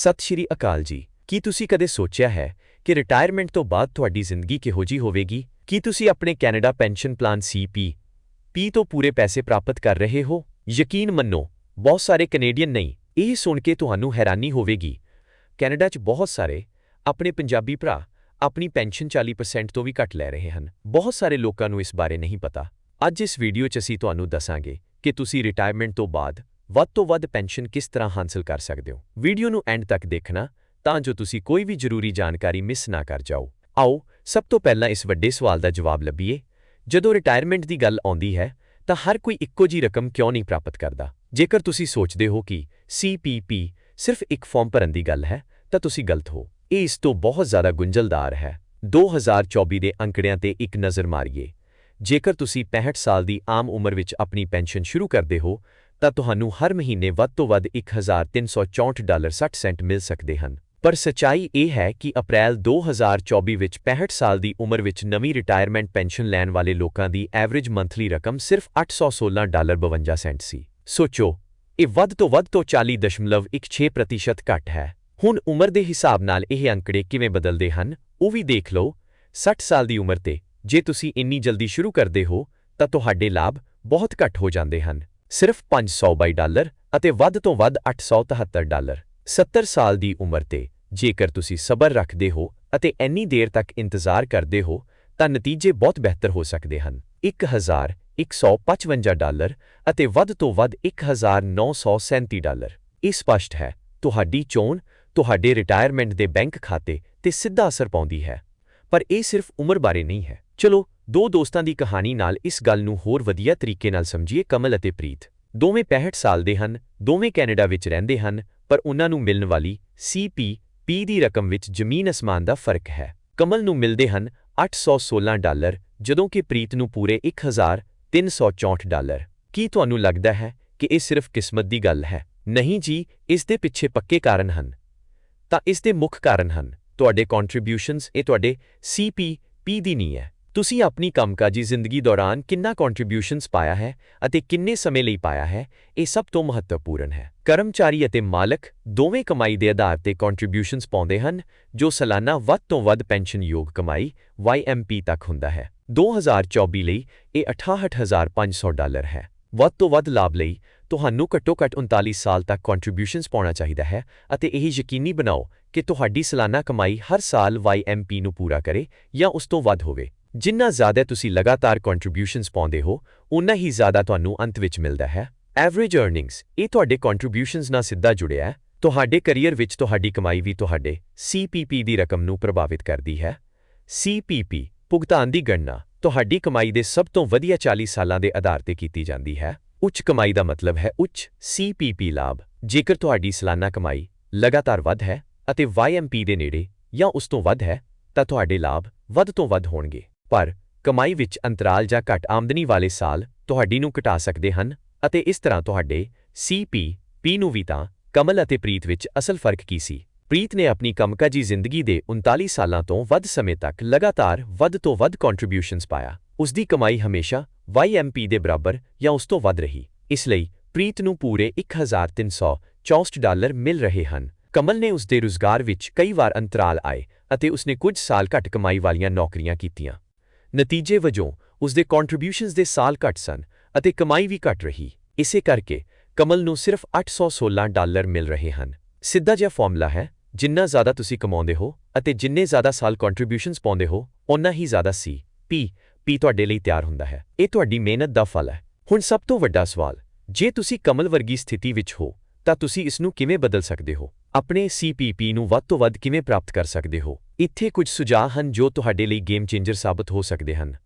ਸਤਿ ਸ਼੍ਰੀ ਅਕਾਲ ਜੀ। ਕੀ ਤੁਸੀਂ ਕਦੇ ਸੋਚਿਆ ਹੈ ਕਿ ਰਿਟਾਇਰਮੈਂਟ ਤੋਂ ਬਾਅਦ ਤੁਹਾਡੀ ਜ਼ਿੰਦਗੀ ਕਿਹੋ ਜਿਹੀ ਹੋਵੇਗੀ? ਕੀ ਤੁਸੀਂ ਆਪਣੇ ਕੈਨੇਡਾ ਪੈਨਸ਼ਨ ਪਲਾਨ ਸੀਪੀ ਪੀ ਤੋਂ ਪੂਰੇ ਪੈਸੇ ਪ੍ਰਾਪਤ ਕਰ ਰਹੇ ਹੋ? ਯਕੀਨ ਮੰਨੋ, ਬਹੁਤ ਸਾਰੇ ਕੈਨੇਡੀਅਨ ਨਹੀਂ, ਇਹ ਸੁਣ ਕੇ ਤੁਹਾਨੂੰ ਹੈਰਾਨੀ ਹੋਵੇਗੀ। ਕੈਨੇਡਾ 'ਚ ਬਹੁਤ ਸਾਰੇ ਆਪਣੇ ਪੰਜਾਬੀ ਭਰਾ ਆਪਣੀ ਪੈਨਸ਼ਨ 40% ਤੋਂ ਵੀ ਘੱਟ ਲੈ ਰਹੇ ਹਨ। ਬਹੁਤ ਸਾਰੇ ਲੋਕਾਂ ਨੂੰ ਇਸ ਬਾਰੇ ਨਹੀਂ ਪਤਾ। ਅੱਜ ਇਸ ਵੀਡੀਓ 'ਚ ਅਸੀਂ ਤੁਹਾਨੂੰ ਦੱਸਾਂਗੇ ਕਿ ਤੁਸੀਂ ਰਿਟਾਇਰਮੈਂਟ ਤੋਂ ਬਾਅਦ ਵੱਧ ਤੋਂ ਵੱਧ ਪੈਨਸ਼ਨ ਕਿਸ ਤਰ੍ਹਾਂ ਹਾਸਲ ਕਰ ਸਕਦੇ ਹੋ? ਵੀਡੀਓ ਨੂੰ ਐਂਡ ਤੱਕ ਦੇਖਣਾ, ਤਾਂ ਜੋ ਤੁਸੀਂ ਕੋਈ ਵੀ ਜ਼ਰੂਰੀ ਜਾਣਕਾਰੀ ਮਿਸ ਨਾ ਕਰ ਜਾਓ। ਆਓ, ਸਭ ਤੋਂ ਪਹਿਲਾਂ ਇਸ ਵੱਡੇ ਸਵਾਲ ਦਾ ਜਵਾਬ ਲੱਭੀਏ। ਜਦੋਂ ਰਿਟਾਇਰਮੈਂਟ ਦੀ ਗੱਲ ਆਉਂਦੀ ਹੈ, ਤਾਂ ਹਰ ਕੋਈ ਇੱਕੋ ਜੀ ਰਕਮ ਕਿਉਂ ਨਹੀਂ ਪ੍ਰਾਪਤ ਕਰਦਾ? ਜੇਕਰ ਤੁਸੀਂ ਸੋਚਦੇ ਹੋ ਕਿ ਸੀਪੀਪੀ ਸਿਰਫ ਇੱਕ ਫਾਰਮ ਭਰਨ ਦੀ ਗੱਲ ਹੈ, ਤਾਂ ਤੁਸੀਂ ਗਲਤ ਹੋ। ਇਹ ਇਸ ਤੋਂ ਬਹੁਤ ਜ਼ਿਆਦਾ ਗੁੰਝਲਦਾਰ ਹੈ। 2024 ਦੇ ਅੰਕੜਿਆਂ ਤੇ ਇੱਕ ਨਜ਼ਰ ਮਾਰੀਏ। ਜੇਕਰ ਤੁਸੀਂ 65 ਸਾਲ ਦੀ ਆਮ ਉਮਰ ਵਿੱਚ ਆਪਣੀ ਪੈਨਸ਼ਨ ਸ਼ੁਰੂ ਕਰਦੇ ਹੋ ਤਾਂ ਤੁਹਾਨੂੰ ਹਰ ਮਹੀਨੇ ਵੱਧ ਤੋਂ ਵੱਧ 1364 ਡਾਲਰ 60 ਸੈਂਟ ਮਿਲ ਸਕਦੇ ਹਨ। ਪਰ ਸਚਾਈ ਇਹ ਹੈ ਕਿ ਅਪ੍ਰੈਲ 2024 ਵਿੱਚ 65 ਸਾਲ ਦੀ ਉਮਰ ਵਿੱਚ ਨਵੀਂ ਰਿਟਾਇਰਮੈਂਟ ਪੈਨਸ਼ਨ ਲੈਣ ਵਾਲੇ ਲੋਕਾਂ ਦੀ ਐਵਰੇਜ ਮੰਥਲੀ ਰਕਮ ਸਿਰਫ 816 ਡਾਲਰ 52 ਸੈਂਟ ਸੀ। ਸੋਚੋ, ਇਹ ਵੱਧ ਤੋਂ ਵੱਧ ਤੋਂ 40.16% ਘੱਟ ਹੈ। ਹੁਣ ਉਮਰ ਦੇ ਹਿਸਾਬ ਨਾਲ ਇਹ ਅੰਕੜੇ ਕਿਵੇਂ ਬਦਲਦੇ ਹਨ, ਉਹ ਵੀ ਦੇਖ ਲਓ। 60 ਸਾਲ ਦੀ ਉਮਰ ਤੇ ਜੇ ਤੁਸੀਂ ਇੰਨੀ ਜਲਦੀ ਸ਼ੁਰੂ ਕਰਦੇ ਹੋ, ਤਾਂ ਤੁਹਾਡੇ ਲਾਭ ਬਹੁਤ ਘੱਟ ਹੋ ਜਾਂਦੇ ਹਨ। ਸਿਰਫ 522 ਡਾਲਰ ਅਤੇ ਵੱਧ ਤੋਂ ਵੱਧ 873 ਡਾਲਰ। 70 ਸਾਲ ਦੀ ਉਮਰ ਤੇ ਜੇਕਰ ਤੁਸੀਂ ਸਬਰ ਰੱਖਦੇ ਹੋ ਅਤੇ ਇੰਨੀ ਦੇਰ ਤੱਕ ਇੰਤਜ਼ਾਰ ਕਰਦੇ ਹੋ, ਤਾਂ ਨਤੀਜੇ ਬਹੁਤ ਬਿਹਤਰ ਹੋ ਸਕਦੇ ਹਨ। 1155 ਡਾਲਰ ਅਤੇ ਵੱਧ ਤੋਂ ਵੱਧ 1937 ਡਾਲਰ। ਇਹ ਸਪਸ਼ਟ ਹੈ, ਤੁਹਾਡੀ ਚੋਣ ਤੁਹਾਡੇ ਰਿਟਾਇਰਮੈਂਟ ਦੇ ਬੈਂਕ ਖਾਤੇ ਤੇ ਸਿੱਧਾ ਅਸਰ ਪਾਉਂਦੀ ਹੈ। ਪਰ ਇਹ ਸਿਰਫ ਉਮਰ ਬਾਰੇ ਨਹੀਂ ਹੈ। ਚਲੋ ਦੋ ਦੋਸਤਾਂ ਦੀ ਕਹਾਣੀ ਨਾਲ ਇਸ ਗੱਲ ਨੂੰ ਹੋਰ ਵਧੀਆ ਤਰੀਕੇ ਨਾਲ ਸਮਝੀਏ ਕਮਲ ਅਤੇ ਪ੍ਰੀਤ। ਦੋਵੇਂ 65 ਸਾਲ ਦੇ ਹਨ, ਦੋਵੇਂ ਕੈਨੇਡਾ ਵਿੱਚ ਰਹਿੰਦੇ ਹਨ, ਪਰ ਉਹਨਾਂ ਨੂੰ ਮਿਲਣ ਵਾਲੀ ਸੀਪੀ ਪੀ ਦੀ ਰਕਮ ਵਿੱਚ ਜ਼ਮੀਨ ਅਸਮਾਨ ਦਾ ਫ਼ਰਕ ਹੈ। ਕਮਲ ਨੂੰ ਮਿਲਦੇ ਹਨ 816 ਡਾਲਰ, ਜਦੋਂ ਕਿ ਪ੍ਰੀਤ ਨੂੰ ਪੂਰੇ 1364 ਡਾਲਰ। ਕੀ ਤੁਹਾਨੂੰ ਲੱਗਦਾ ਹੈ ਕਿ ਇਹ ਸਿਰਫ ਕਿਸਮਤ ਦੀ ਗੱਲ ਹੈ? ਨਹੀਂ ਜੀ, ਇਸ ਦੇ ਪਿੱਛੇ ਪੱਕੇ ਕਾਰਨ ਹਨ। ਤਾਂ ਇਸ ਦੇ ਮੁੱਖ ਕਾਰਨ ਹਨ। ਤੁਹਾਡੇ ਕੰਟਰੀਬਿਊਸ਼ਨਸ ਇਹ ਤੁਹਾਡੇ ਸੀਪੀ ਪੀ ਦੀ ਨਹੀਂ ਹੈ। ਤੁਸੀਂ ਆਪਣੀ ਕੰਮਕਾਜੀ ਜ਼ਿੰਦਗੀ ਦੌਰਾਨ ਕਿੰਨਾ ਕੰਟਰੀਬਿਊਸ਼ਨਸ ਪਾਇਆ ਹੈ ਅਤੇ ਕਿੰਨੇ ਸਮੇਂ ਲਈ ਪਾਇਆ ਹੈ, ਇਹ ਸਭ ਤੋਂ ਮਹੱਤਵਪੂਰਨ ਹੈ। ਕਰਮਚਾਰੀ ਅਤੇ ਮਾਲਕ ਦੋਵੇਂ ਕਮਾਈ ਦੇ ਆਧਾਰ ਤੇ ਕੰਟਰੀਬਿਊਸ਼ਨਸ ਪਾਉਂਦੇ ਹਨ, ਜੋ ਸਾਲਾਨਾ ਵੱਧ ਤੋਂ ਵੱਧ ਪੈਨਸ਼ਨਯੋਗ ਕਮਾਈ YMP ਤੱਕ ਹੁੰਦਾ ਹੈ। 2024 ਲਈ ਇਹ 68500 ਡਾਲਰ ਹੈ। ਵੱਧ ਤੋਂ ਵੱਧ ਲਾਭ ਲਈ ਤੁਹਾਨੂੰ ਘੱਟੋ-ਘੱਟ 39 ਸਾਲ ਤੱਕ ਕੰਟਰੀਬਿਊਸ਼ਨਸ ਪਾਉਣਾ ਚਾਹੀਦਾ ਹੈ ਅਤੇ ਇਹ ਯਕੀਨੀ ਬਣਾਓ ਕਿ ਤੁਹਾਡੀ ਸਾਲਾਨਾ ਕਮਾਈ ਹਰ ਸਾਲ YMP ਨੂੰ ਪੂਰਾ ਕਰੇ ਜਾਂ ਉਸ ਤੋਂ ਵੱਧ ਹੋਵੇ। ਜਿੰਨਾ ਜ਼ਿਆਦਾ ਤੁਸੀਂ ਲਗਾਤਾਰ ਕੰਟਰੀਬਿਊਸ਼ਨਸ ਪਾਉਂਦੇ ਹੋ ਉਨਾ ਹੀ ਜ਼ਿਆਦਾ ਤੁਹਾਨੂੰ ਅੰਤ ਵਿੱਚ ਮਿਲਦਾ ਹੈ। ਐਵਰੇਜ ਅਰਨਿੰਗਸ ਇਹ ਤੁਹਾਡੇ ਕੰਟਰੀਬਿਊਸ਼ਨਸ ਨਾਲ ਸਿੱਧਾ ਜੁੜਿਆ ਹੈ। ਤੁਹਾਡੇ ਕੈਰੀਅਰ ਵਿੱਚ ਤੁਹਾਡੀ ਕਮਾਈ ਵੀ ਤੁਹਾਡੇ CPP ਦੀ ਰਕਮ ਨੂੰ ਪ੍ਰਭਾਵਿਤ ਕਰਦੀ ਹੈ। CPP ਭੁਗਤਾਨ ਦੀ ਗਣਨਾ, ਤੁਹਾਡੀ ਕਮਾਈ ਦੇ ਸਭ ਤੋਂ ਵਧੀਆ 40 ਸਾਲਾਂ ਦੇ ਆਧਾਰ ਤੇ ਕੀਤੀ ਜਾਂਦੀ ਹੈ। ਉੱਚ ਕਮਾਈ ਦਾ ਮਤਲਬ ਹੈ ਉੱਚ CPP ਲਾਭ। ਜੇਕਰ ਤੁਹਾਡੀ ਸਾਲਾਨਾ ਕਮਾਈ ਲਗਾਤਾਰ ਵੱਧ ਹੈ ਅਤੇ YMP ਦੇ ਨੇੜੇ ਜਾਂ ਉਸ ਤੋਂ ਵੱਧ ਹੈ, ਤਾਂ ਤੁਹਾਡੇ ਲਾਭ ਵੱਧ ਤੋਂ ਵੱਧ ਹੋਣਗੇ। ਪਰ ਕਮਾਈ ਵਿੱਚ ਅੰਤਰਾਲ ਜਾਂ ਘੱਟ ਆਮਦਨੀ ਵਾਲੇ ਸਾਲ ਤੁਹਾਡੀ ਨੂੰ ਘਟਾ ਸਕਦੇ ਹਨ ਅਤੇ ਇਸ ਤਰ੍ਹਾਂ ਤੁਹਾਡੇ CPP ਨੂੰ ਵੀ ਤਾਂ ਕਮਲ ਅਤੇ ਪ੍ਰੀਤ ਵਿੱਚ ਅਸਲ ਫ਼ਰਕ ਕੀ ਸੀ? ਪ੍ਰੀਤ ਨੇ ਆਪਣੀ ਕੰਮਕਾਜੀ ਜ਼ਿੰਦਗੀ ਦੇ 39 ਸਾਲਾਂ ਤੋਂ ਵੱਧ ਸਮੇਂ ਤੱਕ ਲਗਾਤਾਰ ਵੱਧ ਤੋਂ ਵੱਧ ਕੰਟਰੀਬਿਊਸ਼ਨਸ ਪਾਇਆ। ਉਸ ਦੀ ਕਮਾਈ ਹਮੇਸ਼ਾ YMP ਦੇ ਬਰਾਬਰ ਜਾਂ ਉਸ ਤੋਂ ਵੱਧ ਰਹੀ। ਇਸ ਲਈ ਪ੍ਰੀਤ ਨੂੰ ਪੂਰੇ 1364 ਡਾਲਰ ਮਿਲ ਰਹੇ ਹਨ। ਕਮਲ ਨੇ ਉਸ ਦੇ ਰੁਜ਼ਗਾਰ ਵਿੱਚ ਕਈ ਵਾਰ ਅੰਤਰਾਲ ਆਏ ਅਤੇ ਉਸਨੇ ਕੁਝ ਸਾਲ ਘੱਟ ਕਮਾਈ ਵਾਲੀਆਂ ਨੌਕਰੀਆਂ ਕੀਤੀਆਂ। ਨਤੀਜੇ ਵਜੋਂ ਉਸ ਦੇ ਕੰਟਰੀਬਿਊਸ਼ਨਸ ਦੇ ਸਾਲ ਘੱਟ ਸਨ ਅਤੇ ਕਮਾਈ ਵੀ ਘੱਟ ਰਹੀ। ਇਸੇ ਕਰਕੇ ਕਮਲ ਨੂੰ ਸਿਰਫ 816 ਡਾਲਰ ਮਿਲ ਰਹੇ ਹਨ। ਸਿੱਧਾ ਜਿਹਾ ਫਾਰਮੂਲਾ ਹੈ, ਜਿੰਨਾ ਜ਼ਿਆਦਾ ਤੁਸੀਂ ਕਮਾਉਂਦੇ ਹੋ ਅਤੇ ਜਿੰਨੇ ਜ਼ਿਆਦਾ ਸਾਲ ਕੰਟਰੀਬਿਊਸ਼ਨਸ ਪਾਉਂਦੇ ਹੋ ਉਨਾ ਹੀ ਜ਼ਿਆਦਾ ਸੀ। ਪੀ ਪੀ ਤੁਹਾਡੇ ਲਈ ਤਿਆਰ ਹੁੰਦਾ ਹੈ। ਇਹ ਤੁਹਾਡੀ ਮਿਹਨਤ ਦਾ ਫਲ ਹੈ। ਹੁਣ ਸਭ ਤੋਂ ਵੱਡਾ ਸਵਾਲ, ਜੇ ਤੁਸੀਂ ਕਮਲ ਵਰਗੀ ਸਥਿਤੀ ਵਿੱਚ ਹੋ, ਤਾਂ ਤੁਸੀਂ ਇਸ ਨੂੰ ਕਿਵੇਂ ਬਦਲ ਸਕਦੇ ਹੋ? ਆਪਣੇ CPP ਨੂੰ ਵੱਧ ਤੋਂ ਵੱਧ ਕਿਵੇਂ ਪ੍ਰਾਪਤ ਕਰ ਸਕਦੇ ਹੋ? ਇੱਥੇ ਕੁਝ ਸੁਝਾਅ ਹਨ ਜੋ ਤੁਹਾਡੇ ਲਈ ਗੇਮ ਚੇਂਜਰ ਸਾਬਤ ਹੋ ਸਕਦੇ ਹਨ।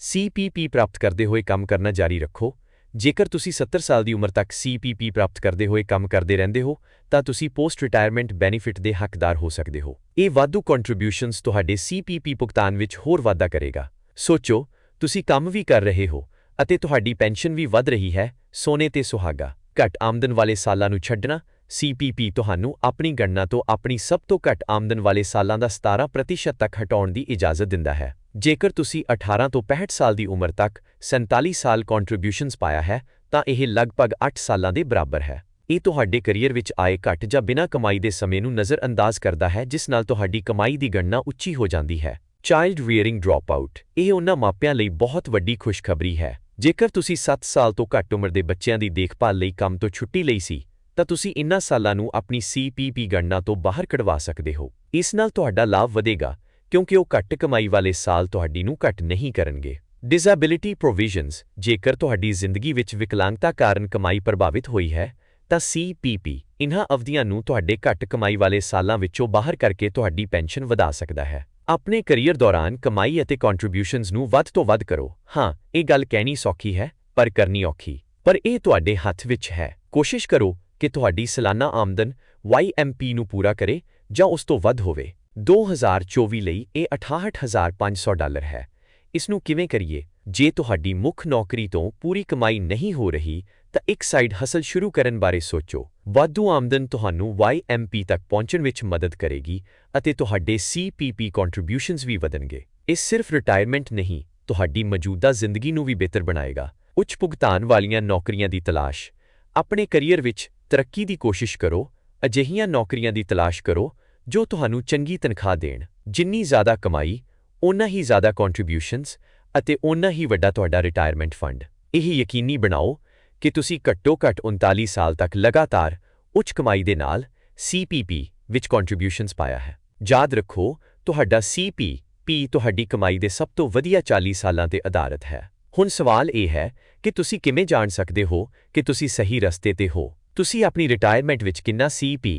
CPP ਪ੍ਰਾਪਤ ਕਰਦੇ ਹੋਏ ਕੰਮ ਕਰਨਾ ਜਾਰੀ ਰੱਖੋ। ਜੇਕਰ ਤੁਸੀਂ 70 ਸਾਲ ਦੀ ਉਮਰ ਤੱਕ CPP ਪ੍ਰਾਪਤ ਕਰਦੇ ਹੋਏ ਕੰਮ ਕਰਦੇ ਰਹਿੰਦੇ ਹੋ, ਤਾਂ ਤੁਸੀਂ ਪੋਸਟ ਰਿਟਾਇਰਮੈਂਟ ਬੈਨੀਫਿਟ ਦੇ ਹੱਕਦਾਰ ਹੋ ਸਕਦੇ ਹੋ। ਇਹ ਵਾਧੂ ਕੰਟਰੀਬਿਊਸ਼ਨਸ ਤੁਹਾਡੇ CPP ਭੁਗਤਾਨ ਵਿੱਚ ਹੋਰ ਵਾਧਾ ਕਰੇਗਾ। ਸੋਚੋ, ਤੁਸੀਂ ਕੰਮ ਵੀ ਕਰ ਰਹੇ ਹੋ ਅਤੇ ਤੁਹਾਡੀ ਪੈਨਸ਼ਨ ਵੀ ਵੱਧ ਰਹੀ ਹੈ, ਸੋਨੇ ਤੇ ਸੁਹਾਗਾ। ਘੱਟ ਆਮਦਨ ਵਾਲੇ ਸਾਲਾਂ ਨੂੰ ਛੱਡਣਾ CPP ਤੁਹਾਨੂੰ ਆਪਣੀ ਗਣਨਾ ਤੋਂ ਆਪਣੀ ਸਭ ਤੋਂ ਘੱਟ ਆਮਦਨ ਵਾਲੇ ਸਾਲਾਂ ਦਾ 17% ਤੱਕ ਹਟਾਉਣ ਦੀ ਇਜਾਜ਼ਤ ਦਿੰਦਾ ਹੈ। ਜੇਕਰ ਤੁਸੀਂ 18 ਤੋਂ 65 ਸਾਲ ਦੀ ਉਮਰ ਤੱਕ 47 ਸਾਲ ਕੰਟਰੀਬਿਊਸ਼ਨਸ ਪਾਇਆ ਹੈ, ਤਾਂ ਇਹ ਲਗਭਗ 8 ਸਾਲਾਂ ਦੇ ਬਰਾਬਰ ਹੈ। ਇਹ ਤੁਹਾਡੇ ਕੈਰੀਅਰ ਵਿੱਚ ਆਏ ਘੱਟ ਜਾਂ ਬਿਨਾਂ ਕਮਾਈ ਦੇ ਸਮੇਂ ਨੂੰ ਨਜ਼ਰਅੰਦਾਜ਼ ਕਰਦਾ ਹੈ, ਜਿਸ ਨਾਲ ਤੁਹਾਡੀ ਕਮਾਈ ਦੀ ਗਣਨਾ ਉੱਚੀ ਹੋ ਜਾਂਦੀ ਹੈ। ਚਾਈਲਡ ਰੀਅਰਿੰਗ ਡ੍ਰੌਪਆਊਟ ਇਹ ਉਹਨਾਂ ਮਾਪਿਆਂ ਲਈ ਬਹੁਤ ਵੱਡੀ ਖੁਸ਼ਖਬਰੀ ਹੈ। ਜੇਕਰ ਤੁਸੀਂ 7 ਸਾਲ ਤੋਂ ਘੱਟ ਉਮਰ ਦੇ ਬੱਚਿਆਂ ਦੀ ਦੇਖਭਾਲ ਲਈ ਕੰਮ ਤੋਂ ਛੁੱਟੀ ਲਈ ਸੀ ਤਾਂ ਤੁਸੀਂ ਇਨ੍ਹਾਂ ਸਾਲਾਂ ਨੂੰ ਆਪਣੀ ਸੀਪੀਪੀ ਗਣਨਾ ਤੋਂ ਬਾਹਰ ਕਢਵਾ ਸਕਦੇ ਹੋ। ਇਸ ਨਾਲ ਤੁਹਾਡਾ ਲਾਭ ਵਧੇਗਾ, ਕਿਉਂਕਿ ਉਹ ਘੱਟ ਕਮਾਈ ਵਾਲੇ ਸਾਲ ਤੁਹਾਡੀ ਨੂੰ ਘੱਟ ਨਹੀਂ ਕਰਨਗੇ। ਡਿਸੇਬਿਲਿਟੀ ਪ੍ਰੋਵੀਜ਼ਨਸ ਜੇਕਰ ਤੁਹਾਡੀ ਜ਼ਿੰਦਗੀ ਵਿੱਚ ਵਿਕਲਾਂਗਤਾ ਕਾਰਨ ਕਮਾਈ ਪ੍ਰਭਾਵਿਤ ਹੋਈ ਹੈ, ਤਾਂ ਸੀਪੀਪੀ ਇਨ੍ਹਾਂ ਅਵਧੀਆਂ ਨੂੰ ਤੁਹਾਡੇ ਘੱਟ ਕਮਾਈ ਵਾਲੇ ਸਾਲਾਂ ਵਿੱਚੋਂ ਬਾਹਰ ਕਰਕੇ ਤੁਹਾਡੀ ਪੈਨਸ਼ਨ ਵਧਾ ਸਕਦਾ ਹੈ। ਆਪਣੇ ਕੈਰੀਅਰ ਦੌਰਾਨ ਕਮਾਈ ਅਤੇ ਕੰਟਰੀਬਿਊਸ਼ਨਸ ਨੂੰ ਵੱਧ ਤੋਂ ਵੱਧ ਕਰੋ। ਹਾਂ, ਇਹ ਗੱਲ ਕਹਿਣੀ ਸੌਖੀ ਹੈ, ਪਰ ਕਰਨੀ ਔਖੀ। ਪਰ ਇਹ ਤੁਹਾਡੇ ਹੱਥ ਵਿੱਚ ਹੈ। ਕੋਸ਼ਿਸ਼ ਕਰੋ ਕਿ ਤੁਹਾਡੀ ਸਾਲਾਨਾ ਆਮਦਨ YMP ਨੂੰ ਪੂਰਾ ਕਰੇ ਜਾਂ ਉਸ ਤੋਂ ਵੱਧ ਹੋਵੇ। 2024 ਲਈ ਇਹ 68500 ਡਾਲਰ ਹੈ। ਇਸ ਨੂੰ ਕਿਵੇਂ ਕਰੀਏ? ਜੇ ਤੁਹਾਡੀ ਮੁੱਖ ਨੌਕਰੀ ਤੋਂ ਪੂਰੀ ਕਮਾਈ ਨਹੀਂ ਹੋ ਰਹੀ, ਤਾਂ ਇੱਕ ਸਾਈਡ ਹਸਲ ਸ਼ੁਰੂ ਕਰਨ ਬਾਰੇ ਸੋਚੋ। ਵਾਧੂ ਆਮਦਨ ਤੁਹਾਨੂੰ YMP ਤੱਕ ਪਹੁੰਚਣ ਵਿੱਚ ਮਦਦ ਕਰੇਗੀ ਅਤੇ ਤੁਹਾਡੇ CPP ਕੰਟਰੀਬਿਊਸ਼ਨਸ ਵੀ ਵਧਣਗੇ। ਇਹ ਸਿਰਫ ਰਿਟਾਇਰਮੈਂਟ ਨਹੀਂ, ਤੁਹਾਡੀ ਮੌਜੂਦਾ ਜ਼ਿੰਦਗੀ ਨੂੰ ਵੀ ਬਿਹਤਰ ਬਣਾਏਗਾ। ਉੱਚ ਭੁਗਤਾਨ ਵਾਲੀਆਂ ਨੌਕਰੀਆਂ ਦੀ ਤਲਾਸ਼। ਆਪਣੇ ਕੈਰੀਅਰ ਵਿੱਚ ਤਰੱਕੀ ਦੀ ਕੋਸ਼ਿਸ਼ ਕਰੋ, ਅਜਿਹੀਆਂ ਨੌਕਰੀਆਂ ਦੀ ਤਲਾਸ਼ ਕਰੋ, ਜੋ ਤੁਹਾਨੂੰ ਚੰਗੀ ਤਨਖਾਹ ਦੇਣ, ਜਿੰਨੀ ਜ਼ਿਆਦਾ ਕਮਾਈ ਉਨਾ ਹੀ ਜ਼ਿਆਦਾ ਕੰਟਰੀਬਿਊਸ਼ਨਸ ਅਤੇ ਉਨਾ ਹੀ ਵੱਡਾ ਤੁਹਾਡਾ ਰਿਟਾਇਰਮੈਂਟ ਫੰਡ ਇਹ ਯਕੀਨੀ ਬਣਾਓ ਕਿ ਤੁਸੀਂ ਘੱਟੋ-ਘੱਟ 39 ਸਾਲ ਤੱਕ ਲਗਾਤਾਰ ਉੱਚ ਕਮਾਈ ਦੇ ਨਾਲ CPP ਵਿੱਚ ਕੰਟਰੀਬਿਊਸ਼ਨਸ ਪਾਇਆ ਹੈ। ਯਾਦ ਰੱਖੋ, ਤੁਹਾਡਾ CPP ਤੁਹਾਡੀ ਕਮਾਈ ਦੇ ਸਭ ਤੋਂ ਵਧੀਆ 40 ਸਾਲਾਂ ਤੇ ਆਧਾਰਿਤ ਹੈ। ਹੁਣ ਸਵਾਲ ਇਹ ਹੈ ਕਿ ਤੁਸੀਂ ਕਿਵੇਂ ਜਾਣ ਸਕਦੇ ਹੋ ਕਿ ਤੁਸੀਂ ਸਹੀ ਰਸਤੇ ਤੇ ਹੋ? ਤੁਸੀਂ ਆਪਣੀ ਰਿਟਾਇਰਮੈਂਟ ਵਿੱਚ ਕਿੰਨਾ CP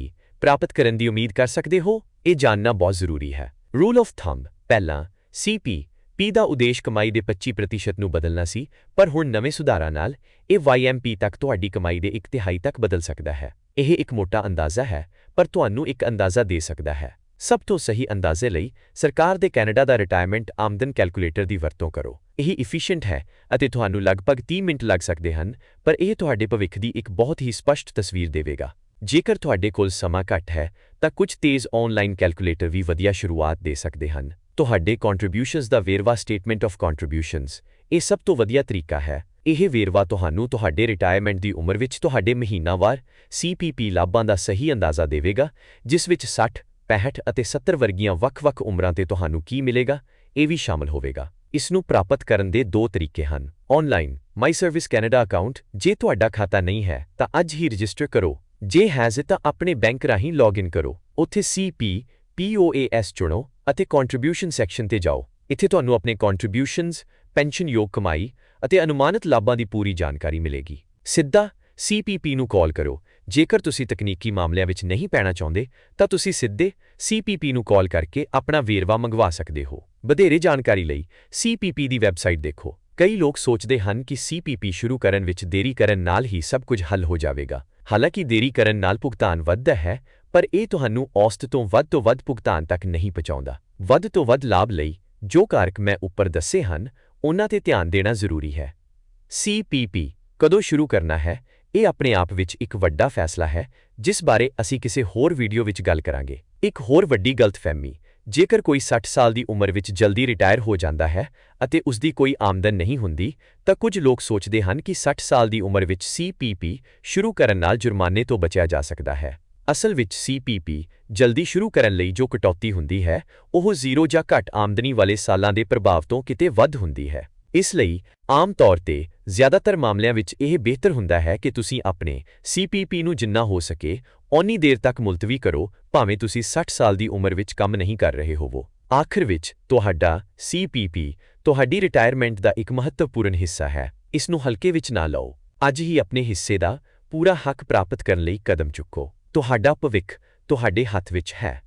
ਪ੍ਰਾਪਤ ਕਰਨ ਦੀ ਉਮੀਦ ਕਰ ਸਕਦੇ ਹੋ? ਇਹ ਜਾਣਨਾ ਬਹੁਤ ਜ਼ਰੂਰੀ ਹੈ। ਰੂਲ ਆਫ ਥੰਬ ਪਹਿਲਾ CP ਪੀ ਦਾ ਉਦੇਸ਼ ਕਮਾਈ ਦੇ 25% ਨੂੰ ਬਦਲਣਾ ਸੀ, ਪਰ ਹੁਣ ਨਵੇਂ ਸੁਧਾਰਾਂ ਨਾਲ ਇਹ YMP ਤੱਕ ਤੁਹਾਡੀ ਕਮਾਈ ਦੇ ਇੱਕ ਤਿਹਾਈ ਤੱਕ ਬਦਲ ਸਕਦਾ ਹੈ। ਇਹ ਇੱਕ ਮੋਟਾ ਅੰਦਾਜ਼ਾ ਹੈ, ਪਰ ਤੁਹਾਨੂੰ ਇੱਕ ਅੰਦਾਜ਼ਾ ਦੇ ਸਕਦਾ ਹੈ। ਸਭ ਤੋਂ ਸਹੀ ਅੰਦਾਜ਼ੇ ਲਈ ਸਰਕਾਰ ਦੇ ਕੈਨੇਡਾ ਦਾ ਰਿਟਾਇਰਮੈਂਟ ਆਮਦਨ ਕੈਲਕੂਲੇਟਰ ਦੀ ਵਰਤੋਂ ਕਰੋ। ਇਹ ਇਫੀਸ਼ੀਐਂਟ ਹੈ ਅਤੇ ਤੁਹਾਨੂੰ ਲਗਭਗ 30 ਮਿੰਟ ਲੱਗ ਸਕਦੇ ਹਨ, ਪਰ ਇਹ ਤੁਹਾਡੇ ਭਵਿੱਖ ਦੀ ਇੱਕ ਬਹੁਤ ਹੀ ਸਪਸ਼ਟ ਤਸਵੀਰ ਦੇਵੇਗਾ। ਜੇਕਰ ਤੁਹਾਡੇ ਕੋਲ ਸਮਾਂ ਘੱਟ ਹੈ, ਤਾਂ ਕੁਝ ਤੇਜ਼ ਆਨਲਾਈਨ ਕੈਲਕੂਲੇਟਰ ਵੀ ਵਧੀਆ ਸ਼ੁਰੂਆਤ ਦੇ ਸਕਦੇ ਹਨ। ਤੁਹਾਡੇ ਕੰਟਰੀਬਿਊਸ਼ਨਸ ਦਾ ਵੇਰਵਾ ਸਟੇਟਮੈਂਟ ਆਫ ਕੰਟਰੀਬਿਊਸ਼ਨਸ ਇਹ ਸਭ ਤੋਂ ਵਧੀਆ ਤਰੀਕਾ ਹੈ। ਇਹ ਵੇਰਵਾ ਤੁਹਾਨੂੰ ਤੁਹਾਡੇ ਰਿਟਾਇਰਮੈਂਟ ਦੀ ਉਮਰ ਵਿੱਚ ਤੁਹਾਡੇ ਮਹੀਨਾਵਾਰ CPP ਲਾਭਾਂ ਦਾ ਸਹੀ ਅੰਦਾਜ਼ਾ ਦੇਵੇਗਾ, ਜਿਸ ਵਿੱਚ 60 65 ਅਤੇ 70 ਵਰਗੀਆਂ ਵੱਖ-ਵੱਖ ਉਮਰਾਂ ਤੇ ਤੁਹਾਨੂੰ ਕੀ ਮਿਲੇਗਾ, ਇਹ ਵੀ ਸ਼ਾਮਲ ਹੋਵੇਗਾ। ਇਸ ਨੂੰ ਪ੍ਰਾਪਤ ਕਰਨ ਦੇ ਦੋ ਤਰੀਕੇ ਹਨ। Online my service Canada account ਜੇ ਤੁਹਾਡਾ ਖਾਤਾ ਨਹੀਂ ਹੈ, ਤਾਂ ਅੱਜ ਹੀ ਰਜਿਸਟਰ ਕਰੋ। ਜੇ ਹੈਜ਼ ਤਾਂ ਆਪਣੇ ਬੈਂਕ ਰਾਹੀਂ ਲੌਗਇਨ ਕਰੋ। ਉੱਥੇ CP POAS ਚੁਣੋ ਅਤੇ ਕੰਟਰੀਬਿਊਸ਼ਨ ਸੈਕਸ਼ਨ ਤੇ ਜਾਓ। ਇੱਥੇ ਤੁਹਾਨੂੰ ਆਪਣੇ ਕੰਟਰੀਬਿਊਸ਼ਨਸ ਪੈਨਸ਼ਨ ਯੋਗ ਕਮਾਈ ਅਤੇ ਅਨੁਮਾਨਿਤ ਲਾਭਾਂ ਦੀ ਪੂਰੀ ਜਾਣਕਾਰੀ ਮਿਲੇਗੀ। ਸਿੱਧਾ CPP ਨੂੰ ਕਾਲ ਕਰੋ। ਜੇਕਰ ਤੁਸੀਂ ਤਕਨੀਕੀ ਮਾਮਲਿਆਂ ਵਿੱਚ ਨਹੀਂ ਪੈਣਾ ਚਾਹੁੰਦੇ, ਤਾਂ ਤੁਸੀਂ ਸਿੱਧੇ CPP ਨੂੰ ਕਾਲ ਕਰਕੇ ਆਪਣਾ ਵੇਰਵਾ ਮੰਗਵਾ ਸਕਦੇ ਹੋ। ਵਧੇਰੇ ਜਾਣਕਾਰੀ ਲਈ CPP ਦੀ ਵੈਬਸਾਈਟ ਦੇਖੋ। ਕਈ ਲੋਕ ਸੋਚਦੇ ਹਨ ਕਿ CPP ਸ਼ੁਰੂ ਕਰਨ ਵਿੱਚ ਦੇਰੀ ਕਰਨ ਨਾਲ ਹੀ ਸਭ ਕੁਝ ਹੱਲ ਹੋ ਜਾਵੇਗਾ। ਹਾਲਾਂਕਿ ਦੇਰੀ ਕਰਨ ਨਾਲ ਭੁਗਤਾਨ ਵੱਧਦਾ ਹੈ, ਪਰ ਇਹ ਤੁਹਾਨੂੰ ਔਸਤ ਤੋਂ ਵੱਧ ਤੋਂ ਵੱਧ ਭੁਗਤਾਨ ਤੱਕ ਨਹੀਂ ਪਹੁੰਚਾਉਂਦਾ। ਵੱਧ ਤੋਂ ਵੱਧ ਲਾਭ ਲਈ ਜੋ ਕਾਰਕ ਮੈਂ ਉੱਪਰ ਦੱਸੇ ਹਨ, ਉਹਨਾਂ ਤੇ ਧਿਆਨ ਦੇਣਾ ਜ਼ਰੂਰੀ ਹੈ। CPP ਕਦੋਂ ਸ਼ੁਰੂ ਕਰਨਾ ਹੈ? ਇਹ ਆਪਣੇ ਆਪ ਵਿੱਚ ਇੱਕ ਵੱਡਾ ਫੈਸਲਾ ਹੈ, ਜਿਸ ਬਾਰੇ ਅਸੀਂ ਕਿਸੇ ਹੋਰ ਵੀਡੀਓ ਵਿੱਚ ਗੱਲ ਕਰਾਂਗੇ। ਇੱਕ ਹੋਰ ਵੱਡੀ ਗਲਤਫਹਿਮੀ, ਜੇਕਰ ਕੋਈ 60 ਸਾਲ ਦੀ ਉਮਰ ਵਿੱਚ ਜਲਦੀ ਰਿਟਾਇਰ ਹੋ ਜਾਂਦਾ ਹੈ ਅਤੇ ਉਸ ਦੀ ਕੋਈ ਆਮਦਨ ਨਹੀਂ ਹੁੰਦੀ, ਤਾਂ ਕੁਝ ਲੋਕ ਸੋਚਦੇ ਹਨ ਕਿ 60 ਸਾਲ ਦੀ ਉਮਰ ਵਿੱਚ CPP ਸ਼ੁਰੂ ਕਰਨ ਨਾਲ ਜੁਰਮਾਨੇ ਤੋਂ ਬਚਿਆ ਜਾ ਸਕਦਾ ਹੈ। ਅਸਲ ਵਿੱਚ CPP ਜਲਦੀ ਸ਼ੁਰੂ ਕਰਨ ਲਈ ਜੋ ਕਟੌਤੀ ਹੁੰਦੀ ਹੈ, ਉਹ ਜ਼ੀਰੋ ਜਾਂ ਘੱਟ ਆਮਦਨੀ ਵਾਲੇ ਸਾਲਾਂ ਦੇ ਪ੍ਰਭਾਵ ਤੋਂ ਕਿਤੇ ਵੱਧ ਹੁੰਦੀ ਹੈ। ਇਸ ਲਈ ਆਮ ਤੌਰ ਤੇ ਜ਼ਿਆਦਾਤਰ ਮਾਮਲਿਆਂ ਵਿੱਚ ਇਹ ਬਿਹਤਰ ਹੁੰਦਾ ਹੈ ਕਿ ਤੁਸੀਂ ਆਪਣੇ CPP ਨੂੰ ਜਿੰਨਾ ਹੋ ਸਕੇ ਓਨੀ ਦੇਰ ਤੱਕ ਮੁਲਤਵੀ ਕਰੋ, ਭਾਵੇਂ ਤੁਸੀਂ 60 ਸਾਲ ਦੀ ਉਮਰ ਵਿੱਚ ਕੰਮ ਨਹੀਂ ਕਰ ਰਹੇ ਹੋਵੋ। ਆਖਰ ਵਿੱਚ, ਤੁਹਾਡਾ CPP ਤੁਹਾਡੀ ਰਿਟਾਇਰਮੈਂਟ ਦਾ ਇੱਕ ਮਹੱਤਵਪੂਰਨ ਹਿੱਸਾ ਹੈ। ਇਸ ਨੂੰ ਹਲਕੇ ਵਿੱਚ ਨਾ ਲਓ। ਅੱਜ ਹੀ ਆਪਣੇ ਹਿੱਸੇ ਦਾ ਪੂਰਾ ਹੱਕ ਪ੍ਰਾਪਤ ਕਰਨ ਲਈ ਕਦਮ ਚੁੱਕੋ। ਤੁਹਾਡਾ ਭਵਿੱਖ ਤੁਹਾਡੇ ਹੱਥ ਵਿੱਚ ਹੈ।